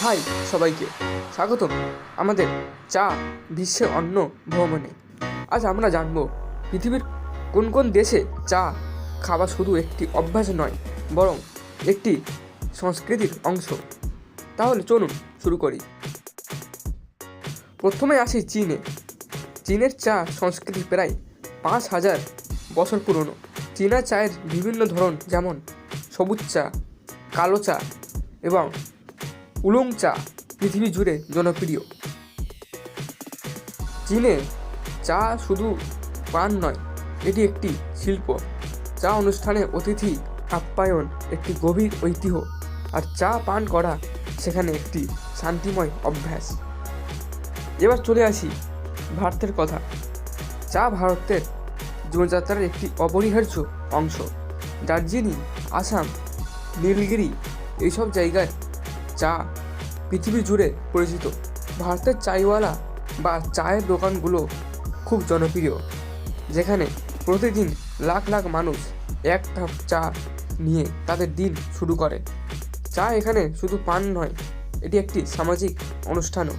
High সবাইকে স্বাগতম। আমাদের চা বিশ্বের অন্য ভ্রমণে। আজ আমরা জানব, পৃথিবীর কোন কোন দেশে চা খাওয়া শুধু একটি অভ্যাস নয়, বরং একটি সংস্কৃতির অংশ। তাহলে চলুন শুরু করি। প্রথমে আসি চীনে। চীনের চা সংস্কৃতি প্রায় পাঁচ হাজার বছর পুরনো। চীনা চায়ের বিভিন্ন ধরন যেমন সবুজ চা, কালো চা এবং উলুং চা পৃথিবী জুড়ে জনপ্রিয়। চীনে চা শুধু পান নয়, এটি একটি শিল্প। চা অনুষ্ঠানে অতিথি আপ্যায়ন একটি গভীর ঐতিহ্য, আর চা পান করা সেখানে একটি শান্তিময় অভ্যাস। এবার চলে আসি ভারতের কথা। চা ভারতের জীবনযাত্রার একটি অপরিহার্য অংশ। দার্জিলিং, আসাম, নীলগিরি, এইসব জায়গায় চা পৃথিবী জুড়ে পরিচিত। ভারতের চাইওয়ালা বা চায়ের দোকানগুলো খুব জনপ্রিয়, যেখানে প্রতিদিন লাখ লাখ মানুষ এক কাপ চা নিয়ে তাদের দিন শুরু করে। চা এখানে শুধু পান নয়, এটি একটি সামাজিক অনুষ্ঠানও।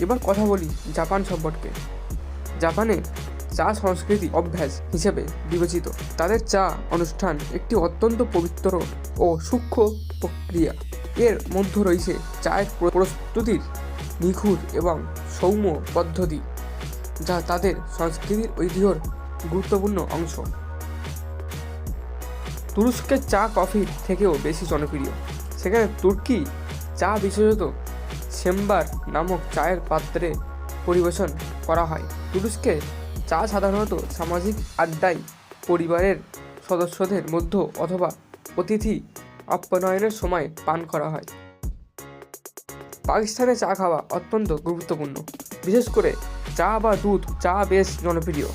এবার কথা বলি জাপান সম্পর্কে। জাপানে চা সংস্কৃতি অভ্যাস হিসেবে বিবেচিত। তাদের চা অনুষ্ঠান একটি অত্যন্ত পবিত্র ও সূক্ষ্ম প্রক্রিয়া। এর মধ্যে রয়েছে চায়ের প্রস্তুতির নিখুঁত এবং সৌম্য পদ্ধতি, যা তাদের সংস্কৃতির ঐতিহ্যর গুরুত্বপূর্ণ অংশ। তুরস্কের চা কফির থেকেও বেশি জনপ্রিয়। সেখানে তুর্কি চা বিশেষত সেম্বার নামক চায়ের পাত্রে পরিবেশন করা হয়। তুরস্কে চা সাধারণত সামাজিক আড্ডায় পরিবারের সদস্যদের মধ্যে অথবা অতিথি আপ্যায়নের সময় পান করা হয়। পাকিস্তানে চা খাওয়া অত্যন্ত গুরুত্বপূর্ণ। বিশেষ করে চা বা দুধ, চা বেশ জনপ্রিয়।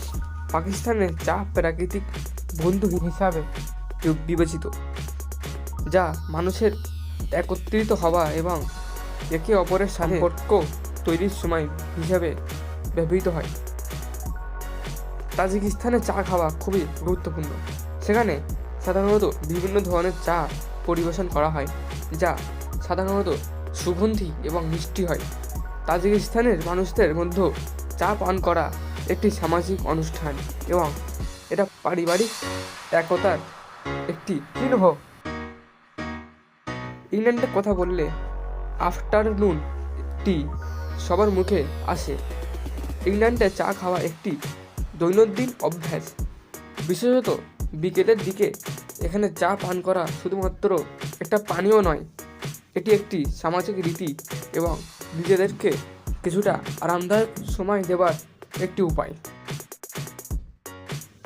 পাকিস্তানে চা প্রাকৃতিক বন্ধু হিসাবে বিবেচিত, যা মানুষের একত্রিত হওয়া এবং একে অপরের সম্পর্ক তৈরির সময় হিসাবে ব্যবহৃত হয়। তাজিকিস্তানে চা খাওয়া খুবই গুরুত্বপূর্ণ। সেখানে সাধারণত বিভিন্ন ধরনের চা পরিবেশন করা হয়, যা সাধারণত সুগন্ধি এবং মিষ্টি হয়। তাজিকিস্তানের মানুষদের মধ্যে চা পান করা একটি সামাজিক অনুষ্ঠান এবং এটা পারিবারিক একতার একটি চিহ্ন ইংল্যান্ডের কথা বললে আফটারনুন টি সবার মুখে আসে। ইংল্যান্ডে চা খাওয়া একটি দৈনন্দিন অভ্যাস। বিশেষত বিকেলের দিকে এখানে চা পান করা শুধুমাত্র একটা পানীয় নয়, এটি একটি সামাজিক রীতি এবং নিজেদেরকে কিছুটা আরামদায়ক সময় দেওয়ার একটি উপায়।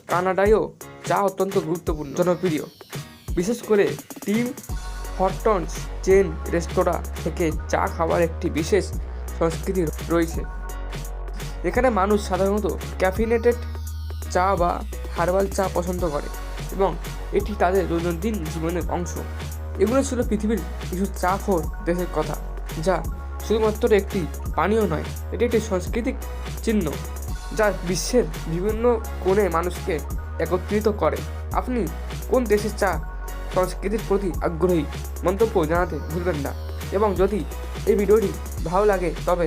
কানাডায়ও চা অত্যন্ত গুরুত্বপূর্ণ। জনপ্রিয়। বিশেষ করে টিম হটটনস চেন রেস্তোরাঁ থেকে চা খাওয়ার একটি বিশেষ সংস্কৃতি রয়েছে। এখানে মানুষ সাধারণত ক্যাফিনেটেড চা বা হার্বাল চা পছন্দ করে। এবং এটি তাদের দৈনন্দিন জীবনের অংশ। এগুলো ছিল পৃথিবীর কিছু চা খোর দেশের কথা, যা শুধুমাত্র একটি পানীয় নয়, এটি একটি সাংস্কৃতিক চিহ্ন, যা বিশ্বের বিভিন্ন কোণে মানুষকে একত্রিত করে। আপনি কোন দেশের চা সংস্কৃতির প্রতি আগ্রহী? মন্তব্য জানাতে ভুলবেন না। এবং যদি এই ভিডিওটি ভালো লাগে, তবে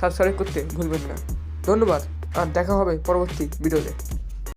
সাবস্ক্রাইব করতে ভুলবেন না। ধন্যবাদ, আর দেখা হবে পরবর্তী ভিডিওতে।